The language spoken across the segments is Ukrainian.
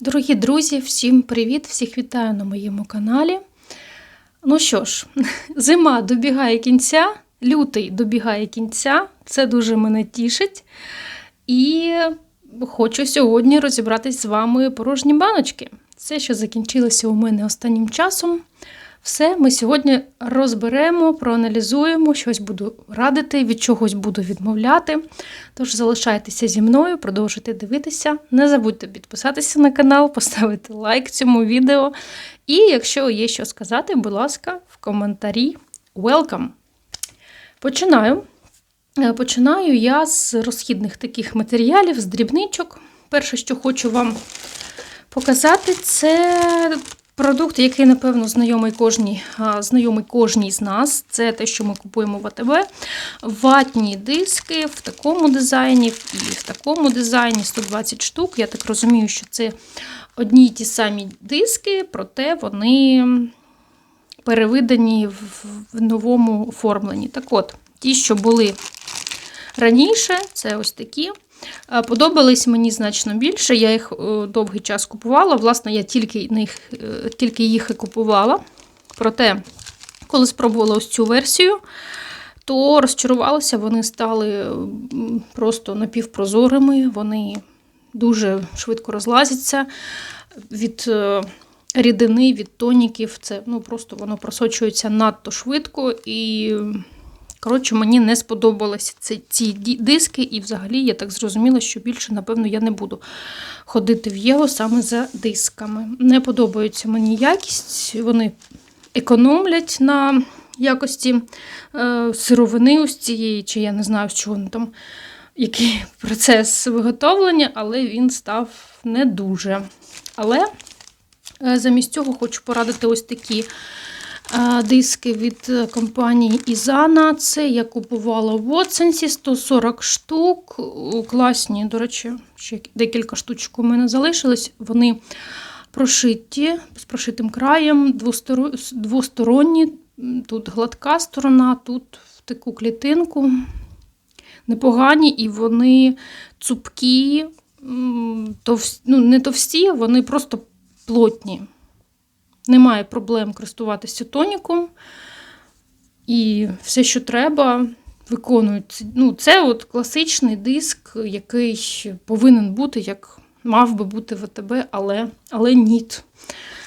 Дорогі друзі, всім привіт! Всіх вітаю на моєму каналі. Ну що ж, зима добігає кінця, лютий добігає кінця, це дуже мене тішить. І хочу сьогодні розібратись з вами порожні баночки. Все, що закінчилося у мене останнім часом. Все, ми сьогодні розберемо, проаналізуємо, щось буду радити, від чогось буду відмовляти. Тож залишайтеся зі мною, продовжуйте дивитися. Не забудьте підписатися на канал, поставити лайк цьому відео. І якщо є що сказати, будь ласка, в коментарі welcome. Починаю. Е, Починаю я з розхідних таких матеріалів, з дрібничок. Перше, що хочу вам показати, це продукт, який, напевно, знайомий кожній, знайомий кожній з нас. Це те, що ми купуємо в АТБ. Ватні диски в такому дизайні і в такому дизайні 120 штук. Я так розумію, що це одні й ті самі диски, проте вони перевидані в новому оформленні. Так от, ті, що були раніше, це ось такі. Е, Подобались мені значно більше. Я їх е, довгий час купувала. Власне, я тільки, них, е, тільки їх і купувала. Проте, коли спробувала ось цю версію, то розчарувалася, вони стали просто напівпрозорими, вони дуже швидко розлазяться від рідини, від тоніків. Це ну, просто воно просочується надто швидко і. Коротше, мені не сподобалися ці, ці диски, і взагалі я так зрозуміла, що більше, напевно, я не буду ходити в Єго саме за дисками. Не подобається мені якість, вони економлять на якості е, сировини ось цієї, чи я не знаю, з вони там, який процес виготовлення, але він став не дуже. Але е, замість цього хочу порадити ось такі диски від е, компанії Ізана. Це я купувала в Watson's, 140 штук. Класні, до речі, ще декілька штучок у мене залишилось. Вони прошиті з прошитим краєм, двосторонні. Тут гладка сторона, тут в таку клітинку. Непогані, і вони цупкі, м, товс- ну, не товсті, вони просто плотні. Немає проблем користуватися тоніком. І все, що треба, виконують. Ну, це от класичний диск, який повинен бути, як мав би бути в АТБ, але, але ні.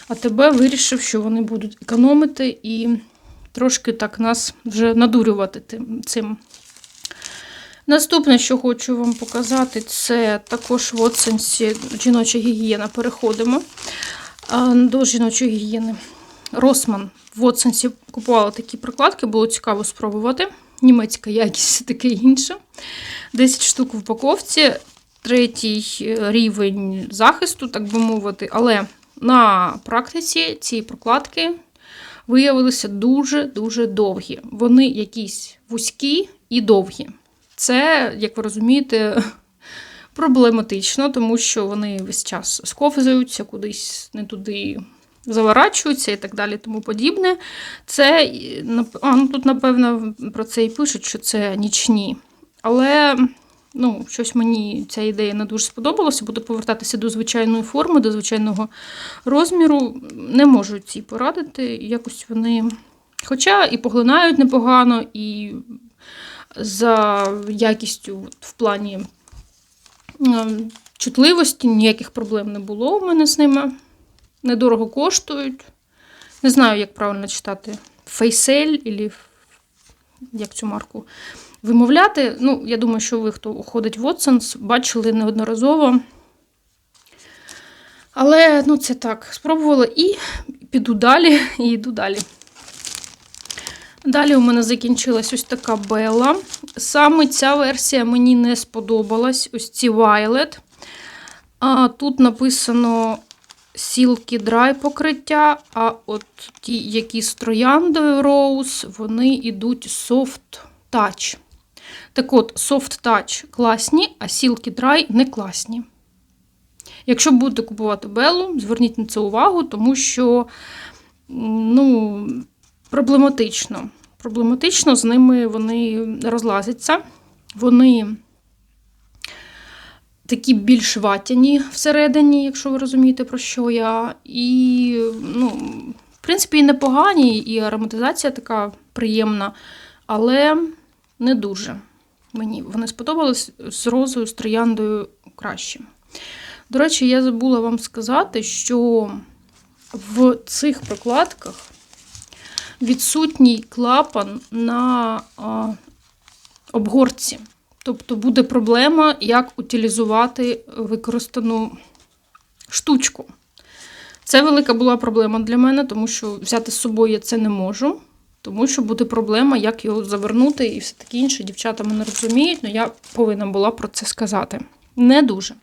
АТБ вирішив, що вони будуть економити і трошки так нас вже надурювати цим. Наступне, що хочу вам показати, це також в Watson's жіноча гігієна. Переходимо до жіночої гігієни. Росман в Watson's купувала такі прокладки, було цікаво спробувати. Німецька якість таке інше. 10 штук в упаковці, третій рівень захисту, так би мовити. Але на практиці ці прокладки виявилися дуже-дуже довгі. Вони якісь вузькі і довгі. Це, як ви розумієте, проблематично, тому що вони весь час сковзуються, кудись не туди заворачуються і так далі, тому подібне. Це а, ну, тут, напевно, про це і пишуть, що це нічні. Але ну, щось мені ця ідея не дуже сподобалася. Буду повертатися до звичайної форми, до звичайного розміру. Не можу ці порадити. Якось вони. Хоча і поглинають непогано, і за якістю в плані чутливості ніяких проблем не було у мене з ними. Недорого коштують. Не знаю, як правильно читати. Фейсель, або як цю марку вимовляти. Ну, я думаю, що ви, хто ходить в Watson's, бачили неодноразово. Але ну, це так, спробувала і піду далі, і йду далі. Далі у мене закінчилась ось така Белла. Саме ця версія мені не сподобалась. Ось ці Violet. А, тут написано Silky Dry покриття, а от ті, які з трояндою Rose, вони йдуть Soft Touch. Так от, Soft Touch класні, а Silky Dry не класні. Якщо будете купувати Беллу, зверніть на це увагу, тому що ну, проблематично. Проблематично з ними вони розлазяться. Вони такі більш ватяні всередині, якщо ви розумієте, про що я. І, ну, в принципі, і непогані, і ароматизація така приємна, але не дуже. Мені вони сподобались з розою, з трояндою краще. До речі, я забула вам сказати, що в цих прокладках відсутній клапан на а, обгорці. Тобто буде проблема, як утилізувати використану штучку. Це велика була проблема для мене, тому що взяти з собою я це не можу, тому що буде проблема, як його завернути і все таке інше. Дівчата мене розуміють, але я повинна була про це сказати. Не дуже.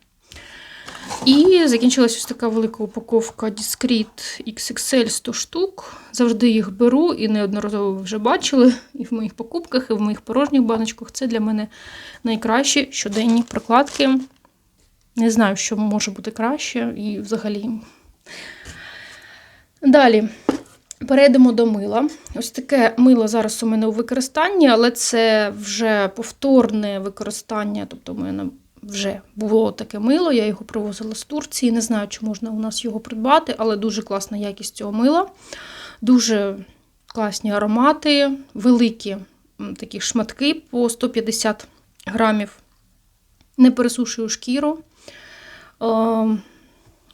І закінчилась ось така велика упаковка Discreet XXL 100 штук. Завжди їх беру і неодноразово ви вже бачили і в моїх покупках, і в моїх порожніх баночках. Це для мене найкращі щоденні прокладки. Не знаю, що може бути краще і взагалі. Далі. Перейдемо до мила. Ось таке мило зараз у мене у використанні, але це вже повторне використання. Тобто, у мене вже було таке мило, я його привозила з Турції. Не знаю, чи можна у нас його придбати, але дуже класна якість цього мила. Дуже класні аромати, великі такі шматки по 150 грамів. Не пересушую шкіру.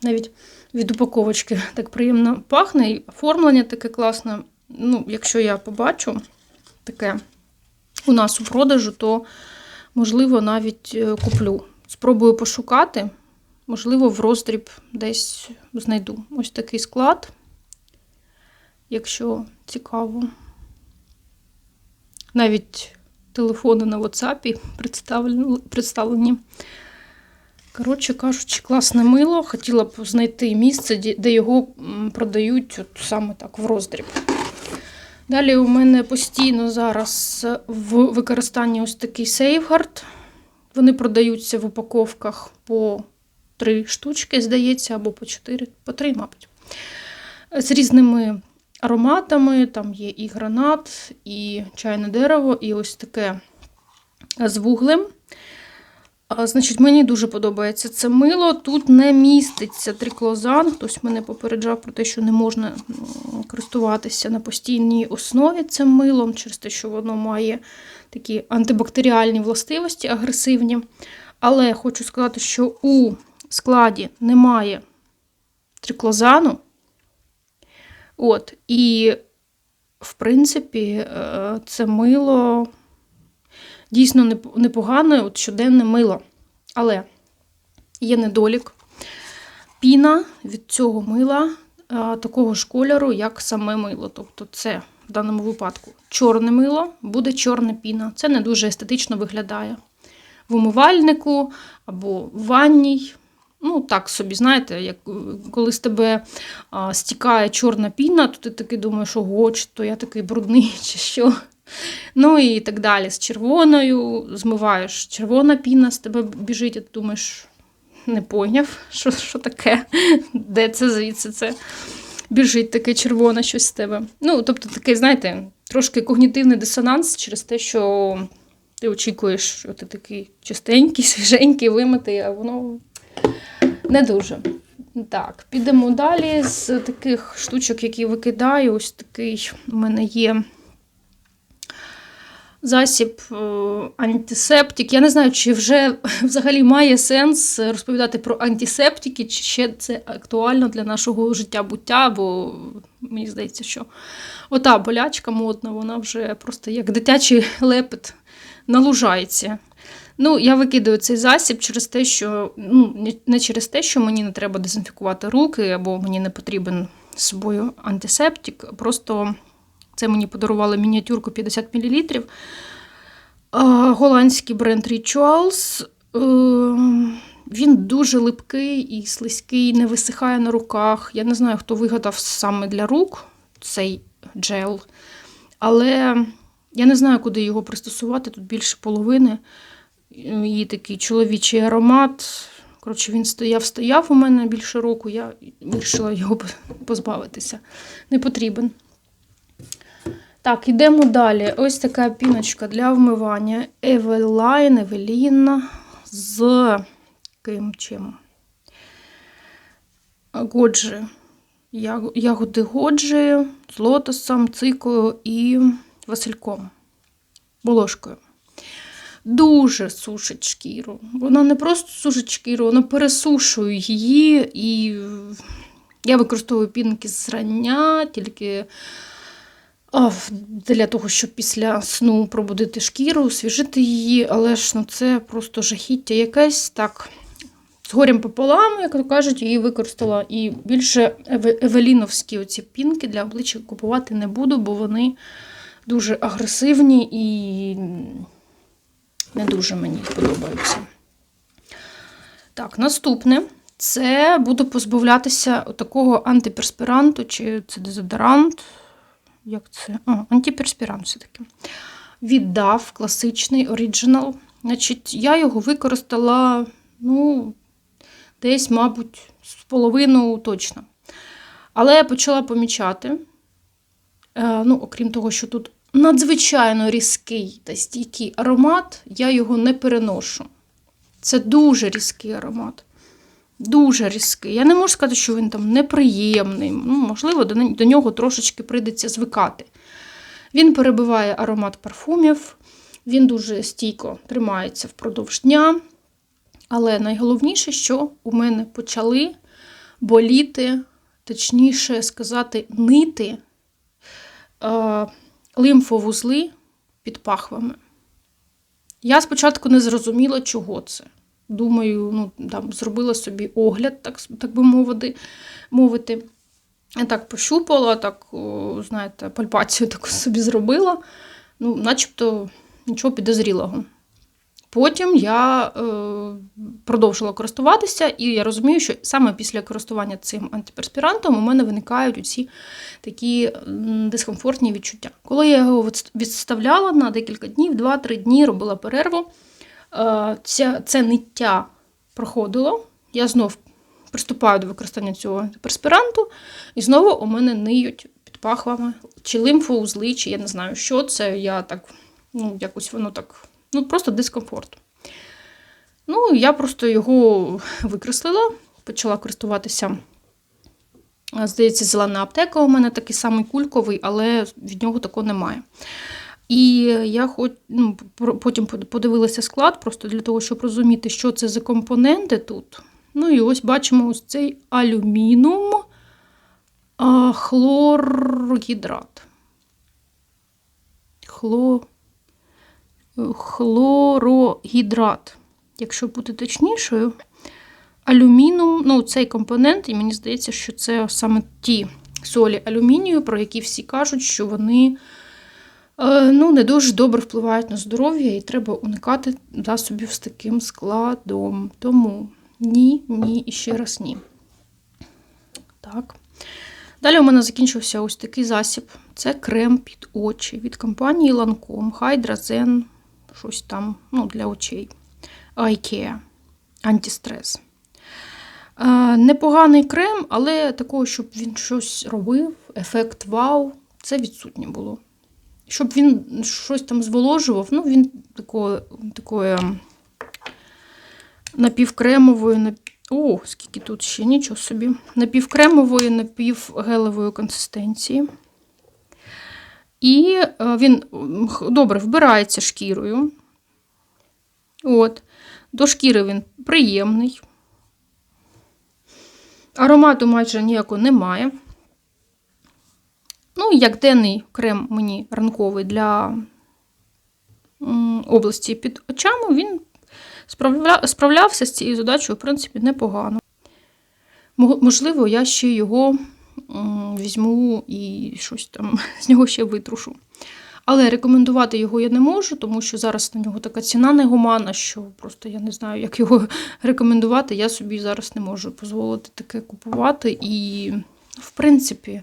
Навіть від упаковочки так приємно пахне, і оформлення таке класне. Ну, Якщо я побачу таке у нас у продажу, то можливо, навіть е, куплю. Спробую пошукати, можливо, в роздріб десь знайду ось такий склад, якщо цікаво. Навіть телефони на WhatsApp представлені. Коротше кажучи, класне мило. Хотіла б знайти місце, де його продають от саме так в роздріб. Далі у мене постійно зараз в використанні ось такий сейфгард. Вони продаються в упаковках по три штучки, здається, або по чотири, по три, мабуть. З різними ароматами. Там є і гранат, і чайне дерево, і ось таке з вуглем. Значить, Мені дуже подобається це мило. Тут не міститься триклозан. Хтось мене попереджав про те, що не можна користуватися на постійній основі цим милом, через те, що воно має такі антибактеріальні властивості агресивні. Але хочу сказати, що у складі немає триклозану. От, І, в принципі, е, це мило дійсно непогане от щоденне мило. Але є недолік. Піна від цього мила такого ж кольору, як саме мило. Тобто, це в даному випадку чорне мило, буде чорна піна. Це не дуже естетично виглядає. В умивальнику або в ванній. Ну, так собі, знаєте, як коли з тебе а, стікає чорна піна, то ти такий думаєш, ого, чи то я такий брудний, чи що. Ну і так далі. З червоною змиваєш червона піна з тебе біжить, а ти думаєш, не поняв, що що таке, де це звідси це біжить таке червоне щось з тебе. Ну, тобто, такий, знаєте, трошки когнітивний дисонанс через те, що ти очікуєш, що ти такий чистенький, свіженький, вимитий, а воно не дуже. Так, підемо далі з таких штучок, які викидаю. Ось такий у мене є засіб е, антисептик. Я не знаю, чи вже взагалі має сенс розповідати про антисептики, чи ще це актуально для нашого життя буття, бо мені здається, що ота болячка модна, вона вже просто як дитячий лепет налужається. Ну, я викидаю цей засіб через те, що ну, не через те, що мені не треба дезінфікувати руки, або мені не потрібен з собою антисептик. Просто це мені подарували мініатюрку 50 мл. Голландський бренд Rituals. Е, він дуже липкий і слизький, не висихає на руках. Я не знаю, хто вигадав саме для рук цей джел. Але я не знаю, куди його пристосувати. Тут більше половини. І такий чоловічий аромат. Коротше, він стояв, стояв у мене більше року, я вирішила його позбавитися. Не потрібен. Так, йдемо далі. Ось така піночка для вмивання Eveline, Evelyn з ягодким чим. Годжі. Ягоди годжі з лотосом, цикою і васильком. Волошкою. Дуже сушить шкіру. Вона не просто сушить шкіру, вона пересушує її. І я використовую пінки зрання тільки а, для того, щоб після сну пробудити шкіру, освіжити її, але ж ну, це просто жахіття якесь так. З горем пополам, як то кажуть, її використала. І більше евеліновські оці пінки для обличчя купувати не буду, бо вони дуже агресивні і не дуже мені подобаються. Так, наступне це буду позбавлятися такого антиперспіранту, чи це дезодорант. Як це? А, антиперспірант все-таки. Віддав класичний оригінал. Значить, я його використала, ну, десь, мабуть, з половину точно. Але я почала помічати, е, ну, окрім того, що тут надзвичайно різкий та стійкий аромат, я його не переношу. Це дуже різкий аромат. Дуже різкий. Я не можу сказати, що він там неприємний. Ну, можливо, до, нього трошечки прийдеться звикати. Він перебиває аромат парфумів, він дуже стійко тримається впродовж дня. Але найголовніше, що у мене почали боліти, точніше сказати, нити е, лимфовузли під пахвами. Я спочатку не зрозуміла, чого це. Думаю, ну, там, зробила собі огляд, так, так би мовити. мовити. Я так пощупала, так, знаєте, пальпацію таку собі зробила. Ну, начебто нічого підозрілого. Потім я е, продовжила користуватися, і я розумію, що саме після користування цим антиперспірантом у мене виникають оці такі дискомфортні відчуття. Коли я його відставляла на декілька днів, 2-3 дні робила перерву, ця, це ниття проходило. Я знов приступаю до використання цього антиперспіранту, і знову у мене ниють під пахвами, чи лимфоузли, чи я не знаю, що це. Я так, ну, якось воно так, ну, просто дискомфорт. Ну, я просто його викреслила, почала користуватися. Здається, зелена аптека у мене такий самий кульковий, але від нього такого немає. І я хоч, ну, потім подивилася склад, просто для того, щоб розуміти, що це за компоненти тут. Ну і ось бачимо ось цей алюмініум а, хлоргідрат. Хло... Хлорогідрат. Якщо бути точнішою, алюмініум, ну, цей компонент, і мені здається, що це саме ті солі алюмінію, про які всі кажуть, що вони ну, не дуже добре впливають на здоров'я, і треба уникати засобів з таким складом. Тому ні, ні і ще раз ні. Так. Далі у мене закінчився ось такий засіб. Це крем під очі від компанії Lancome Hydrazen щось там ну, для очей. Eye Антистрес. Е, Непоганий крем, але такого, щоб він щось робив, ефект вау, це відсутнє було. Щоб він щось там зволожував, ну він такої, такої напівкремової, нап... о, скільки тут ще, нічого собі. Напівкремової, напівгелевої консистенції. І е, він добре вбирається шкірою. От. До шкіри він приємний. Аромату майже ніякого немає. Ну, як денний крем мені ранковий для області під очами, він справля... справлявся з цією задачею, в принципі, непогано. Можливо, я ще його візьму і щось там з нього ще витрушу. Але рекомендувати його я не можу, тому що зараз на нього така ціна негуманна, що просто я не знаю, як його рекомендувати. Я собі зараз не можу дозволити таке купувати. І, в принципі,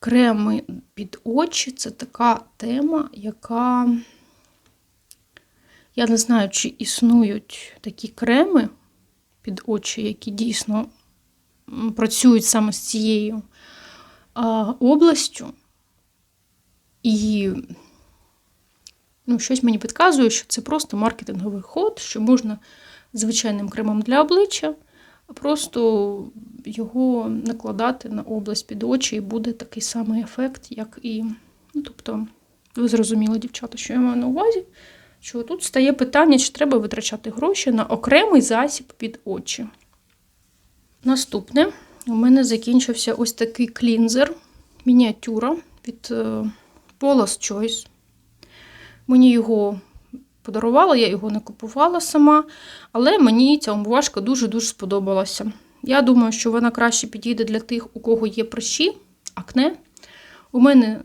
креми під очі це така тема, яка. Я не знаю, чи існують такі креми під очі, які дійсно працюють саме з цією областю. І ну, щось мені підказує, що це просто маркетинговий ход, що можна звичайним кремом для обличчя, просто його накладати на область під очі, і буде такий самий ефект, як і. Ну, тобто, ви зрозуміли, дівчата, що я маю на увазі, що тут стає питання, чи треба витрачати гроші на окремий засіб під очі. Наступне, у мене закінчився ось такий клінзер, мініатюра від е, Paula's Choice. Мені його подарувала, я його не купувала сама, але мені ця омбувашка дуже-дуже сподобалася. Я думаю, що вона краще підійде для тих, у кого є прищі, акне. У мене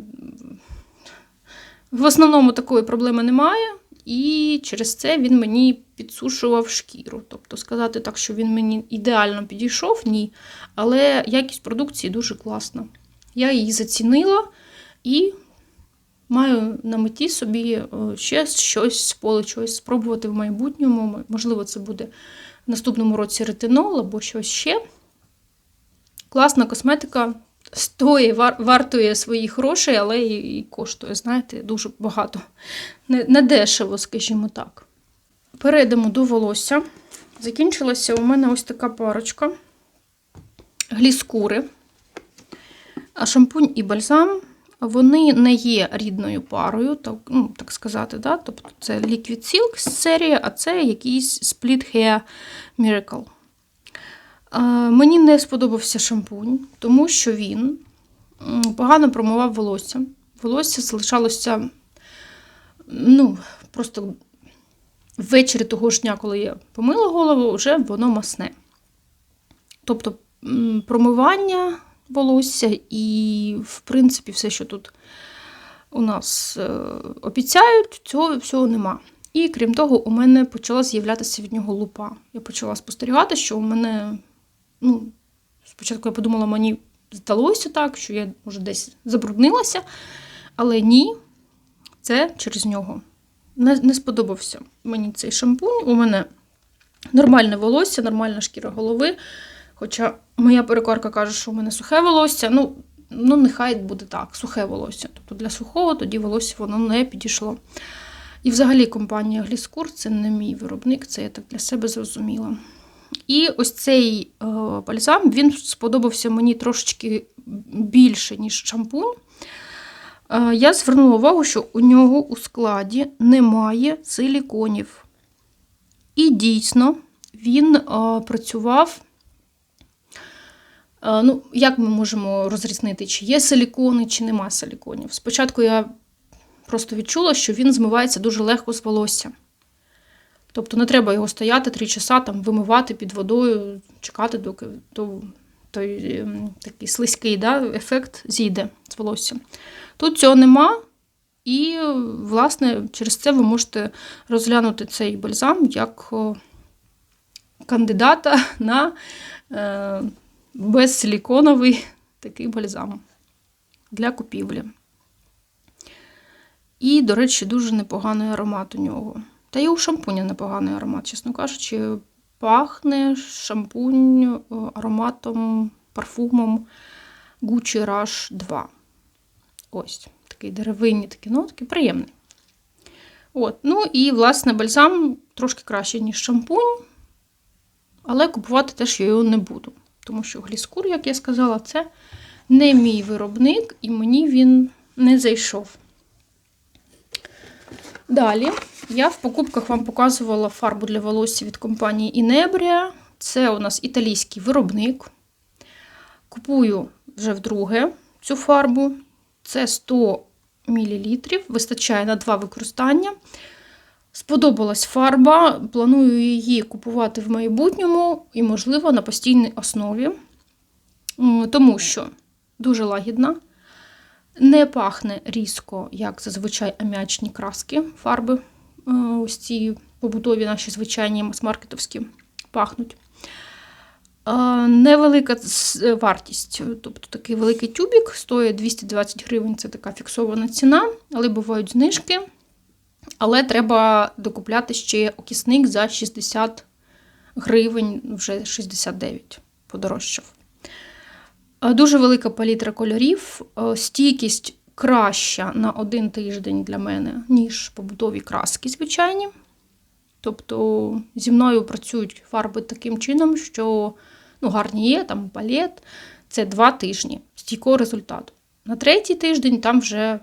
в основному такої проблеми немає, і через це він мені підсушував шкіру. Тобто, сказати так, що він мені ідеально підійшов, ні. Але якість продукції дуже класна. Я її зацінила і маю на меті собі е, ще щось з поля чогось спробувати в майбутньому. Можливо, це буде в наступному році ретинол або щось ще. Класна косметика. Стоїть, вар, вартує своїх грошей, але і, і коштує, знаєте, дуже багато. Не, не дешево, скажімо так. Перейдемо до волосся. Закінчилася у мене ось така парочка гліскури. Шампунь і бальзам вони не є рідною парою, так ну, так сказати. Да? Тобто це Liquid Silk серія, а це якийсь Split Hair Miracle. А, мені не сподобався шампунь, тому що він погано промивав волосся. Волосся залишалося ну, просто ввечері того ж дня, коли я помила голову, вже воно масне. Тобто промивання волосся, і, в принципі, все, що тут у нас е, обіцяють, цього всього нема. І крім того, у мене почала з'являтися від нього лупа. Я почала спостерігати, що у мене, ну, спочатку я подумала, мені здалося так, що я, може, десь забруднилася, але ні, це через нього. Не, не сподобався мені цей шампунь. У мене нормальне волосся, нормальна шкіра голови. Хоча моя перекорка каже, що у мене сухе волосся. Ну, ну нехай буде так, сухе волосся. Тобто для сухого тоді волосся воно не підійшло. І взагалі компанія Гліскур це не мій виробник, це я так для себе зрозуміла. І ось цей е, бальзам він сподобався мені трошечки більше, ніж шампунь. Е, я звернула увагу, що у нього у складі немає силіконів. І дійсно він е, працював Ну, Як ми можемо розрізнити, чи є силікони, чи нема силіконів? Спочатку я просто відчула, що він змивається дуже легко з волосся. Тобто не треба його стояти три часа, там, вимивати під водою, чекати, доки то, той ем, такий слизький да, ефект зійде з волосся. Тут цього нема, і, власне, через це ви можете розглянути цей бальзам як кандидата на. Безсиліконовий такий бальзам для купівлі. І, до речі, дуже непоганий аромат у нього. Та і у шампуня непоганий аромат, чесно кажучи, пахне шампунь е, ароматом, парфумом Gucci Rush 2. Ось, такий деревинні такі нотки, приємний. От, Ну і, власне, бальзам трошки краще, ніж шампунь, але купувати теж я його не буду. Тому що гліскур, як я сказала, це не мій виробник, і мені він не зайшов. Далі я в покупках вам показувала фарбу для волосся від компанії Inebria. Це у нас італійський виробник. Купую вже вдруге цю фарбу. Це 100 мл, вистачає на два використання. Сподобалась фарба, планую її купувати в майбутньому і, можливо, на постійній основі, тому що дуже лагідна, не пахне різко, як зазвичай ам'ячні краски фарби. Е, ось ці побутові наші звичайні мас-маркетовські пахнуть. Е, невелика вартість, тобто такий великий тюбік, стоїть 220 гривень це така фіксована ціна, але бувають знижки. Але треба докупляти ще окісник за 60 гривень, вже 69 подорожчав. Е, дуже велика палітра кольорів, е, стійкість краща на один тиждень для мене, ніж побутові краски, звичайні. Тобто зі мною працюють фарби таким чином, що ну, гарні є, там палет. Це два тижні стійкого результату. На третій тиждень там вже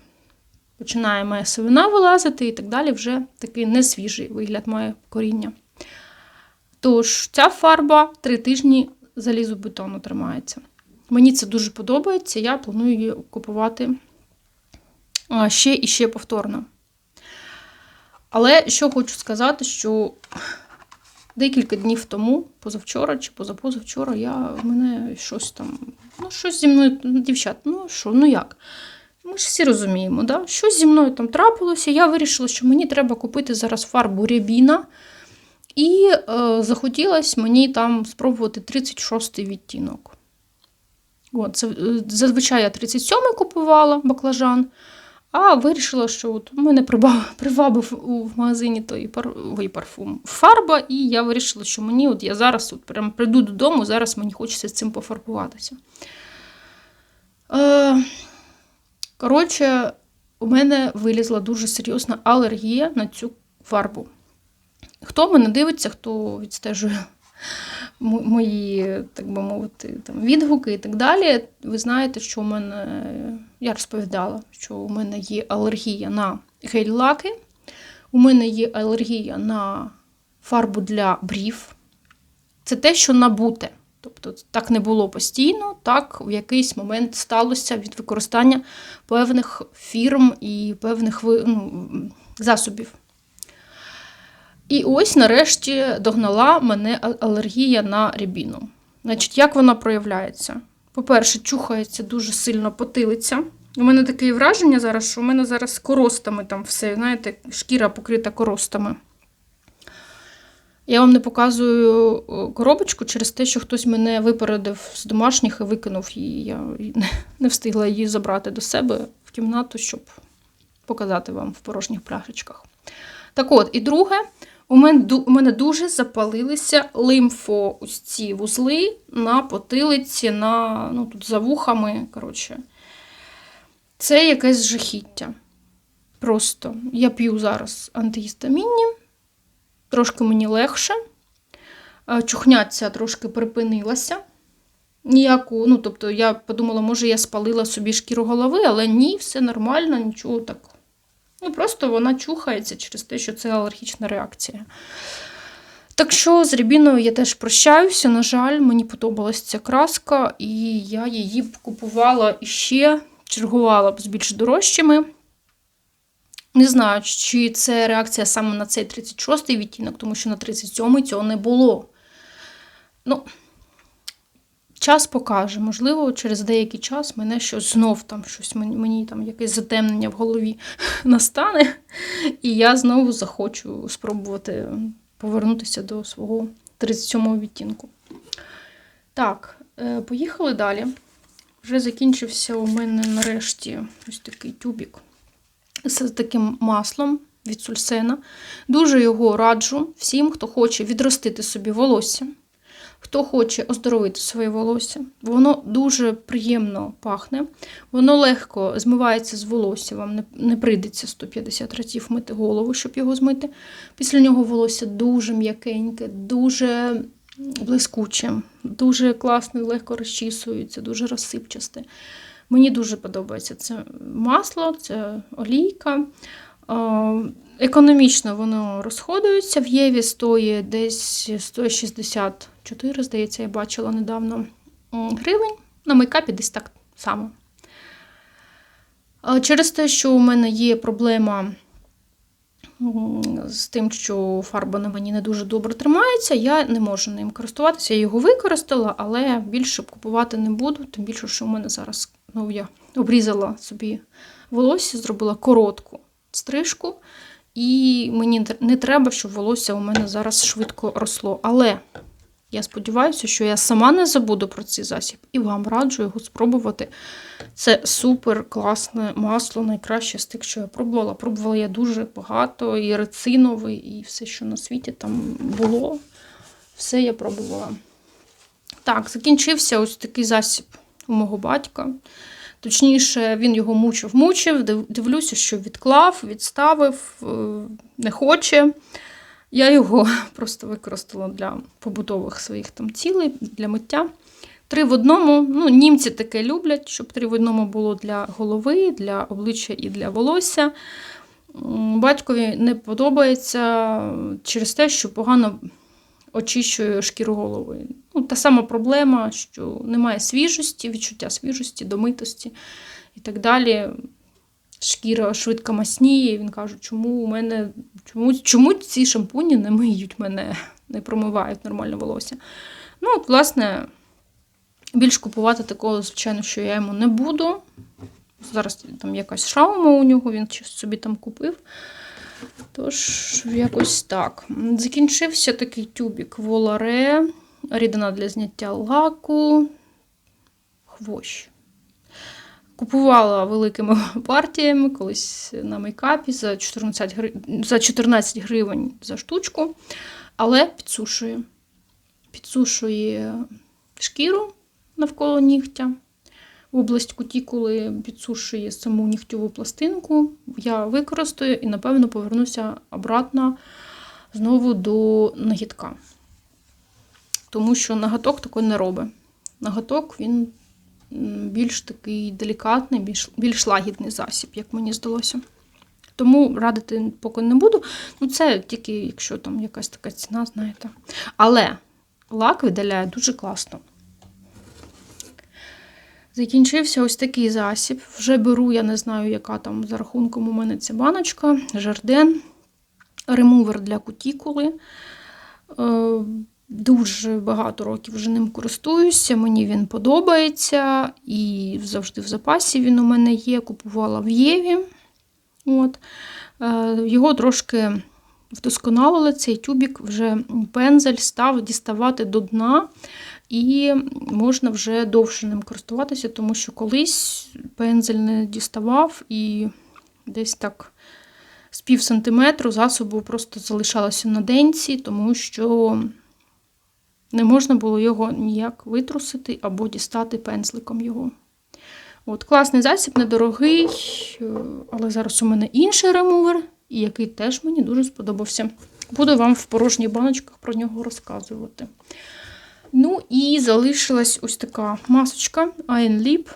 починає моя сивина вилазити і так далі, вже такий несвіжий вигляд має коріння. Тож, ця фарба три тижні залізобетону тримається. Мені це дуже подобається, я планую її купувати ще і ще повторно. Але що хочу сказати, що декілька днів тому, позавчора чи позапозавчора, я в мене щось там, ну, щось зі мною, дівчат, ну що, ну як? Ми ж всі розуміємо, да? щось зі мною там трапилося. Я вирішила, що мені треба купити зараз фарбу Рябіна. І е, захотілося мені там спробувати 36-й відтінок. От, це, зазвичай я 37-й купувала баклажан, а вирішила, що от мене прибав- привабив у магазині той пар, ой, парфум фарба, і я вирішила, що мені от я зараз от прям прийду додому, зараз мені хочеться цим пофарбуватися. Е, коротше, у мене вилізла дуже серйозна алергія на цю фарбу. Хто мене дивиться, хто відстежує мої, так би мовити, там, відгуки і так далі, ви знаєте, що у мене, я розповідала, що у мене є алергія на гель-лаки, у мене є алергія на фарбу для брів. Це те, що набуте. Тобто так не було постійно, так в якийсь момент сталося від використання певних фірм і певних ну, засобів. І ось нарешті догнала мене алергія на рябіну. Значить, як вона проявляється? По-перше, чухається дуже сильно потилиця. У мене таке враження зараз, що у мене зараз коростами там все, знаєте, шкіра покрита коростами. Я вам не показую коробочку через те, що хтось мене випередив з домашніх і викинув її. Я не- встигла її забрати до себе в кімнату, щоб показати вам в порожніх пляшечках. Так от, і друге, у мене, у мене дуже запалилися лимфо вузли на потилиці, на, ну, тут за вухами. Коротше. Це якесь жахіття. Просто я п'ю зараз антигістамінні, трошки мені легше. Е, Чухняця трошки припинилася. Ніяку, ну, тобто я подумала, може, я спалила собі шкіру голови, але ні, все нормально, нічого так. Ну, просто вона чухається через те, що це алергічна реакція. Так що з рябіною я теж прощаюся. На жаль, мені подобалась ця краска, і я її б купувала іще, чергувала б з більш дорожчими. Не знаю, чи це реакція саме на цей 36-й відтінок, тому що на 37-й цього не було. Ну, час покаже. Можливо, через деякий час мене щось знов там щось мені, там якесь затемнення в голові настане, і я знову захочу спробувати повернутися до свого 37-го відтінку. Так, е, поїхали далі. Вже закінчився у мене нарешті ось такий тюбік з таким маслом від сульсена. Дуже його раджу всім, хто хоче відростити собі волосся, хто хоче оздоровити своє волосся. Воно дуже приємно пахне, воно легко змивається з волосся, вам не, прийдеться 150 разів мити голову, щоб його змити. Після нього волосся дуже м'якеньке, дуже блискуче, дуже класно легко розчісується, дуже розсипчасте. Мені дуже подобається це масло, це олійка. Е, Економічно воно розходується. В Єві стоїть десь 164, здається, я бачила недавно гривень. На мейкапі десь так само. Е, Через те, що у мене є проблема з тим, що фарба на мені не дуже добре тримається, я не можу ним користуватися. Я його використала, але більше купувати не буду, тим більше, що у мене зараз ну, я обрізала собі волосся, зробила коротку стрижку, і мені не треба, щоб волосся у мене зараз швидко росло. Але я сподіваюся, що я сама не забуду про цей засіб і вам раджу його спробувати. Це супер класне масло, найкраще з тих, що я пробувала. Пробувала я дуже багато, і рециновий, і все, що на світі там було. Все я пробувала. Так, закінчився ось такий засіб у мого батька. Точніше, він його мучив-мучив, дивлюся, що відклав, відставив, е, не хоче. Я його просто використала для побутових своїх там цілей, для миття. Три в одному. Ну, німці таке люблять, щоб три в одному було для голови, для обличчя і для волосся. Батькові не подобається через те, що погано очищує шкіру голови. Ну, та сама проблема, що немає свіжості, відчуття свіжості, домитості і так далі. Шкіра швидко масніє. Він каже, чому у мене чому, чому ці шампуні не миють мене, не промивають нормально волосся. Ну, от, власне, більш купувати такого, звичайно, що я йому не буду. Зараз там якась шаума у нього, він щось собі там купив. Тож, якось так. Закінчився такий тюбік Воларе, рідина для зняття лаку, хвощ. Купувала великими партіями колись на мейкапі за 14, гри... за 14 гривень за штучку, але підсушує. Підсушує шкіру навколо нігтя. Область кутікули підсушує саму нігтьову пластинку. Я використаю і, напевно, повернуся обратно знову до нагідка. Тому що наготок такий не робить. Наготок він більш такий делікатний, більш, більш лагідний засіб, як мені здалося. Тому радити поки не буду. Ну, це тільки якщо там якась така ціна, знаєте. Але лак видаляє дуже класно. Закінчився ось такий засіб. Вже беру, я не знаю, яка там за рахунком у мене ця баночка. Жарден. Ремувер для кутікули. Е, Дуже багато років вже ним користуюся. Мені він подобається. І завжди в запасі він у мене є. Купувала в Єві. От. Е, Його трошки вдосконалили. Цей тюбік вже пензель став діставати до дна і можна вже довше ним користуватися, тому що колись пензель не діставав і десь так з пів сантиметру засобу просто залишалося на денці, тому що не можна було його ніяк витрусити або дістати пензликом його. От, Класний засіб, недорогий, е, але зараз у мене інший ремувер, який теж мені дуже сподобався. Буду вам в порожніх баночках про нього розказувати. Ну і залишилась ось така масочка Iron Lip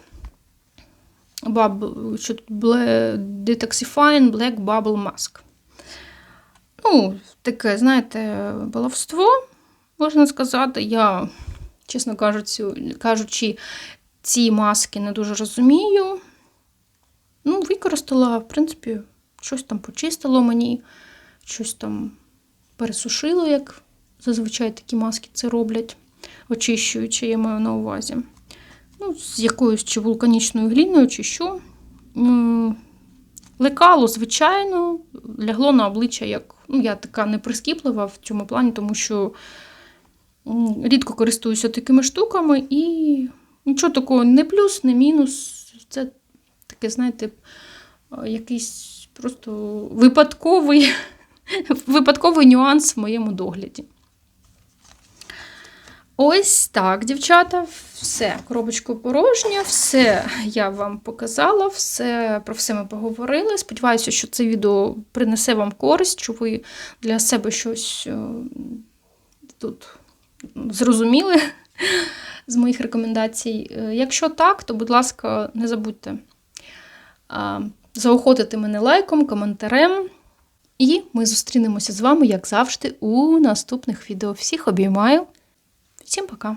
Bubble, що Detoxifying Black Bubble Mask. Ну, таке, знаєте, баловство, можна сказати. Я, чесно кажучи, ці маски не дуже розумію. Ну, використала, в принципі, щось там почистило мені, щось там пересушило, як зазвичай такі маски це роблять очищуючи, я маю на увазі. Ну, З якоюсь чи вулканічною гліною, чи що. Лекало, звичайно, лягло на обличчя, як ну, я така неприскіплива в цьому плані, тому що рідко користуюся такими штуками, і нічого такого не плюс, не мінус. Це таке, знаєте, е, якийсь просто випадковий, випадковий нюанс в моєму догляді. Ось так, дівчата, все, коробочка порожня, все я вам показала, все, про все ми поговорили. Сподіваюся, що це відео принесе вам користь, що ви для себе щось е, тут зрозуміли з моїх рекомендацій. Е, Якщо так, то, будь ласка, не забудьте заохотити мене лайком, коментарем. І ми зустрінемося з вами, як завжди, у наступних відео. Всіх обіймаю! Всім пока!